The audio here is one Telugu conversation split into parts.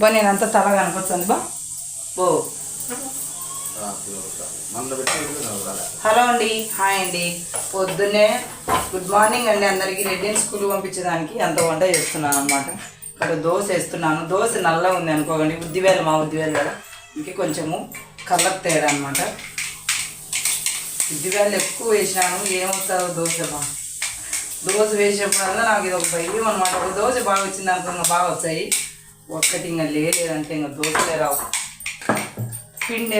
బా నేను అంతా తల కనపడుతుంది బా. ఓ. హలో అండి. హాయ్ అండి. పొద్దున్నే గుడ్ మార్నింగ్ అండి అందరికీ. రెడ్డిని స్కూల్ పంపించడానికి అంత వంట చేస్తున్నాను అనమాట ఇక్కడ దోశ వేస్తున్నాను. దోశ నల్ల ఉంది అనుకోకండి. ఉద్దివేల మా ఉద్దివేలు కదా. ఇంకే కొంచెము కళ్ళకు తేడా అనమాట ఉద్దివేలు ఎక్కువ వేసినాను. ఏమవుతుందో దోశ బా. దోశ వేసినప్పుడల్లా నాకు ఇది ఒక భయం అనమాట ఒక దోశ బాగా వచ్చింది అనుకో ఇంకా బాగా వచ్చాయి ఒక్కటి ఇంకా లేదంటే ఇంకా దోశలే రావు. పిండి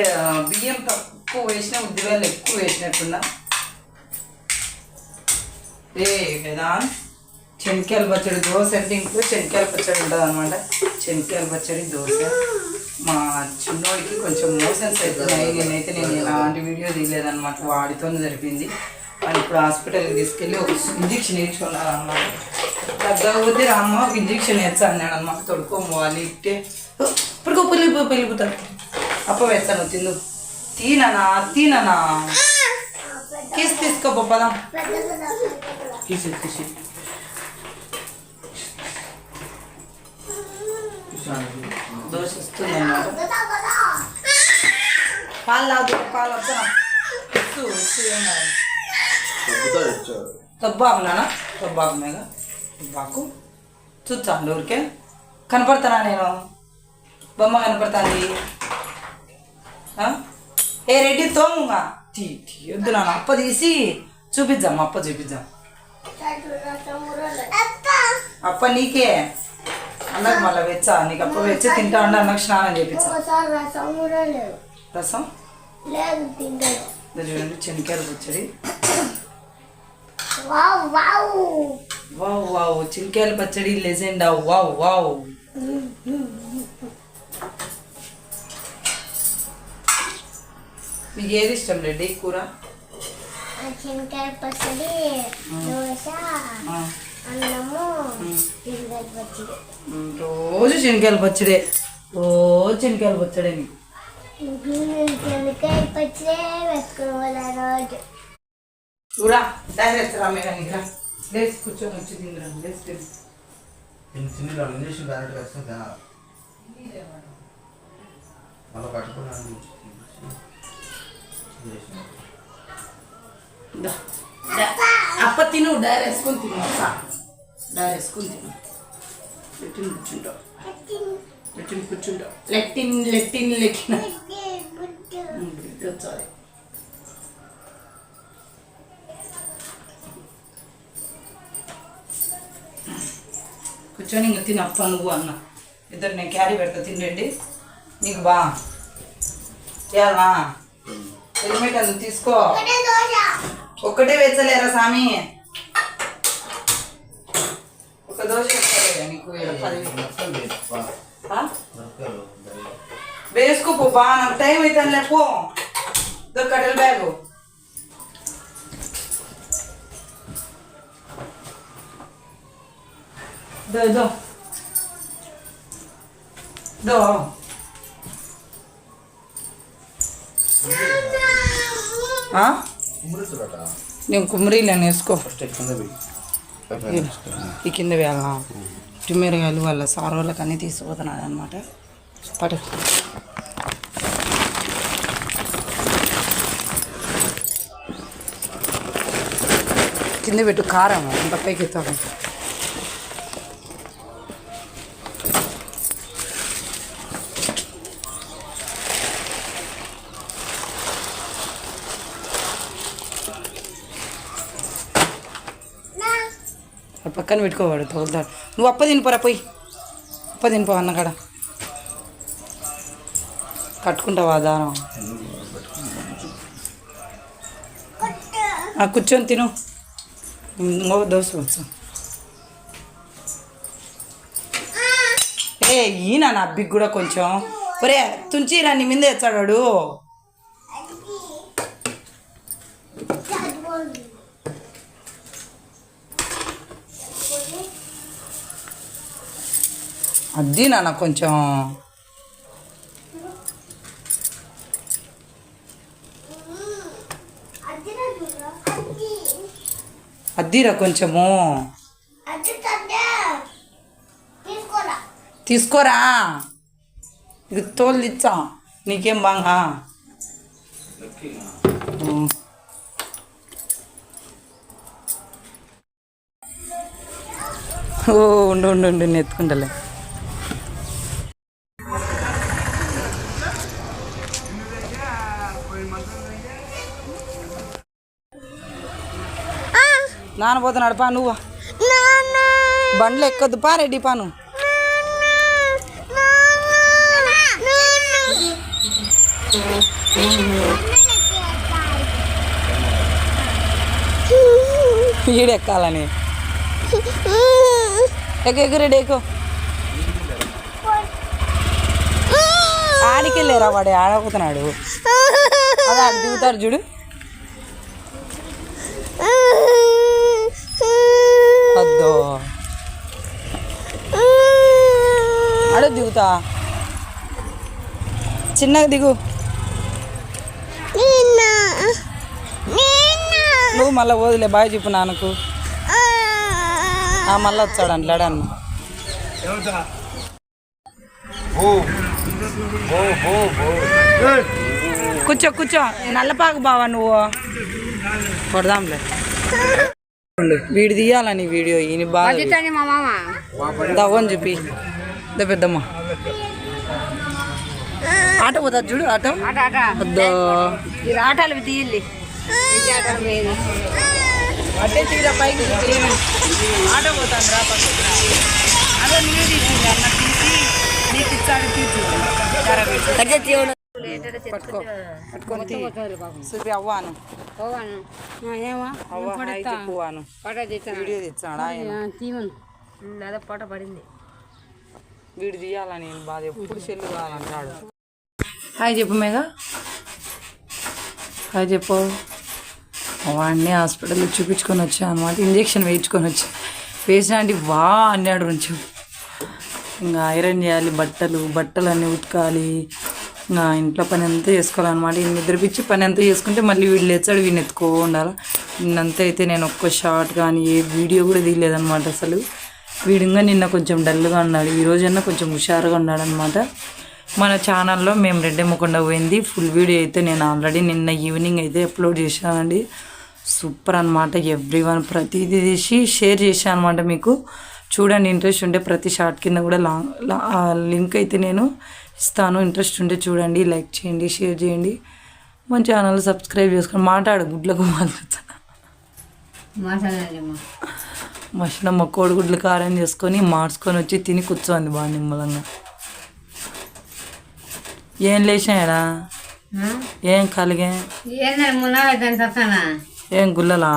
బియ్యం తక్కువ వేసిన ఉద్దివేలు ఎక్కువ వేసినట్టున్నా. ఏ కదా చెనిక్కాయల పచ్చడి దోశ అంటే ఇంట్లో చెనికాయల పచ్చడి ఉంటుంది అనమాట చెనికాయల పచ్చడి దోశ. మా చిన్నోడికి కొంచెం మోషన్స్ అవుతున్నాయి నేనైతే నేను ఎలాంటి వీడియో తీయలేదన్నమాట. వాడితోనే జరిపింది వాడు ఇప్పుడు హాస్పిటల్కి తీసుకెళ్ళి ఒక ఇంజక్షన్ వేయించుకున్నారు అనమాట తగ్గకపోతే రామ్మ ఒక ఇంజక్షన్ వేస్తా అన్నాడు అనమాట తొడుకోవాలి ఇట్టే. ఇప్పుడు పెళ్ళి పెళ్ళిపోతాను అప్ప వేస్తాను తిందు తీననా తీననా? కిస్ తీసుకో పదం. కిసి కిసి దోశ వస్తుంది పాలు తాగు పాలు వస్తాను ఇచ్చు ఇచ్చు ఏం కాదు. తబ్బాకు నాన్న తబ్బాకు మీద తబ్బాకు. చూస్తాను ఊరికే కనపడతానా నేను? బొమ్మ కనపడుతుంది? ఏ రెడ్డి తోముగా? తీ తీ వద్దు నాన్న అప్ప తీసి చూపిద్దాం అప్ప చూపిద్దాం. అప్ప నీకే. అన్నకు మళ్ళీ వెచ్చా నీకు అప్ప వెచ్చ తింటా ఉంటే అన్నకు స్నానం చేపించా రసం? చూడండి చెనిక్కాయలు పచ్చడి. Wow wow. Wow wow. చెనిక్కాయల పచ్చడి లెజెండా. Wow wow. మీకు ఏది ఇష్టం రెడ్డి కూర? ఆ చింకాయ పచ్చడి దోశ అన్నము చింకాయ పచ్చడి. రోజు శనగకాయల పచ్చడే. రోజు శనగకాయల పచ్చడే నీకు పచ్చడే వేసుకోవాలి రోజు. చూరా డైరెక్ట్ రా మేడం ఇక్కడ లేచి కూర్చొని వచ్చి తిందిరా లేచి తింది చిన్న చిన్న ఇంజక్షన్ డైరెక్ట్ వేస్తాం తినాలి మళ్ళీ దా. అప్ప తిను డైర్ వేసుకొని తిను అప్ప డైర్ వేసుకొని తిను. లెట్టిన్ కూర్చుంటావు. లెట్టిన్ కూర్చుంటావు. లెట్టిన్ లెట్టిన్ లెట్టిన్. వచ్చాలి కూర్చొని ఇంక తిను నువ్వు అన్న. ఇద్దరు నేను క్యారీ పెడతా తినండి నీకు బా. యాలా హెల్మెట్ అది తీసుకో. ఒక్కటే వేచలేరా స్వామి ఒక దోశ నీకు? వేసుకో పో బా నాకు టైం అవుతుంది పో. దో కట్టెల బ్యాగు. దో దో దో నేను కుమ్మరీలను వేసుకో ఈ కింద వేయాలా? టిమ్మెరగాయలు వాళ్ళ సార్ వాళ్ళకి అన్నీ తీసుకుపోతున్నాడు అనమాట పటు కింద పెట్టు కారం అంత పైకి ఎత్తాడు పక్కన పెట్టుకోవాడు తగులుతాడు నువ్వు అప్ప తినిపోరా పోయి. అప్ప తినిపో అన్నకాడ. కట్టుకుంటావా దారం? కూర్చొని తిను. ఇంకో దోశ వచ్చు ఏ ఈయన నా బిగ్ కూడా కొంచెం. ఒరే తుంచిరా నీ మీద తెచ్చాడు అది నాన్న కొంచెం. అద్దిరా కొంచెము. తీసుకోరా. ఇది తోలు నీకేం బాగా? ఓ ఉండు ఉండు ఉండు ఎత్తుకుంటలే. నానబోతున్నాడు పా నువ్వు. బండ్లు ఎక్కొద్దు పా రెడ్డి పాను. ఈడెక్కాలని. ఎక్కు ఎక్కు రెడ్డి ఎక్కు. ఆడికెళ్ళారా వాడు ఆడపోతున్నాడు అదే ఆడు దిగుతారు చూడు వద్దు ఆడ దిగుతా. చిన్నగా దిగు. నువ్వు మళ్ళీ వదిలే బాయ్ చెప్పు నాన్నకు. ఆ, మళ్ళీ వచ్చాడు అంట్లాడన్న కూర్చో కూర్చో. నల్లపాకు బావా నువ్వు. కొడదాంలే. వీడు తీయాలని వీడియో? ఈయన బాగా దవ్వని చెప్పి దా పెద్దమ్మ. ఆట పోతా చూడు ఆట. వద్దు ఆటలు తీయాలి ఇది అట్టే తీరా పైకి. ఆట పోతాను రా. అదే నీళ్ళు తీసింది అన్న తీసి నీకు ఇచ్చాడు తీర్చు. వీడియో తెచ్చాడా అదే పాట పడింది. వీడు తీయాలని నేను బాధ ఎప్పుడు సెల్లు కావాలంటాడు. హాయ్ చెప్పు మేఘా. హాయ్ చెప్పు. వాడిని హాస్పిటల్లో చూపించుకొని వచ్చా అనమాట ఇంజెక్షన్ వేయించుకొని వచ్చా. వేసిన అంటే వా అన్నాడు కొంచెం ఇంకా ఐరన్ చేయాలి బట్టలు బట్టలు అన్నీ ఉతకాలి. ఇంకా ఇంట్లో పని అంతా చేసుకోవాలన్నమాట. ఈయన నిద్రపిచ్చి పని అంతా చేసుకుంటే మళ్ళీ వీడు లేచాడు వీడిని ఎత్తుకో ఉండాలి. నిన్నంతా అయితే నేను ఒక్క షార్ట్ కానీ ఏ వీడియో కూడా తీయలేదన్నమాట అసలు. వీడింగా నిన్న కొంచెం డల్గా ఉన్నాడు. ఈ రోజన్నా కొంచెం హుషారుగా ఉన్నాడు అనమాట మన ఛానల్లో మేము రెడ్డెమ్మకుండా పోయింది. ఫుల్ వీడియో అయితే నేను ఆల్రెడీ నిన్న ఈవినింగ్ అయితే అప్లోడ్ చేశానండి. సూపర్ అనమాట ఎవ్రీ వన్ ప్రతిదీ తీసి షేర్ చేశాను అనమాట మీకు. చూడండి ఇంట్రెస్ట్ ఉంటే ప్రతి షార్ట్ కింద కూడా లాంగ్ లింక్ అయితే నేను ఇస్తాను. ఇంట్రెస్ట్ ఉంటే చూడండి లైక్ చేయండి షేర్ చేయండి. మన ఛానల్ సబ్స్క్రైబ్ చేసుకొని మాట్లాడు గుడ్లకు మాట్లాడుతున్నా మాట్లాడాలి మషినమ్మ కోడిగుడ్లు కారం చేసుకొని మార్చుకొని వచ్చి తిని కూర్చోంది బాగా నిమ్మలంగా. ఏం లేచాయడా ఏం కలిగే? ఏం గుల్లలా?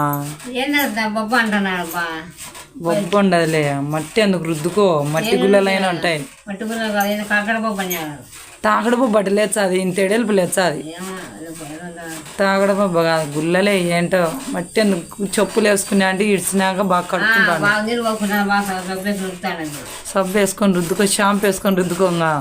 బొబ్బ ఉండదులే మట్టి అందుకు రుద్దుకో మట్టి గుల్లలైనా ఉంటాయి. కాదు ఏదో కాకర బొబ్బ అన్నాడు తాగడ బొబ్బ అటు లేచాది ఇంత ఏమో అదే ఏదో తాగడ బొబ్బ కాదు గుల్లలే ఏంటో మట్టి చెప్పులు వేసుకునే అంటే ఇడిచినాక బాగా కడుక్కుంటాను. బాగా బాగా సబ్బు వేసుకొని రుద్దుకో షాంపూ వేసుకొని రుద్దుకోంగా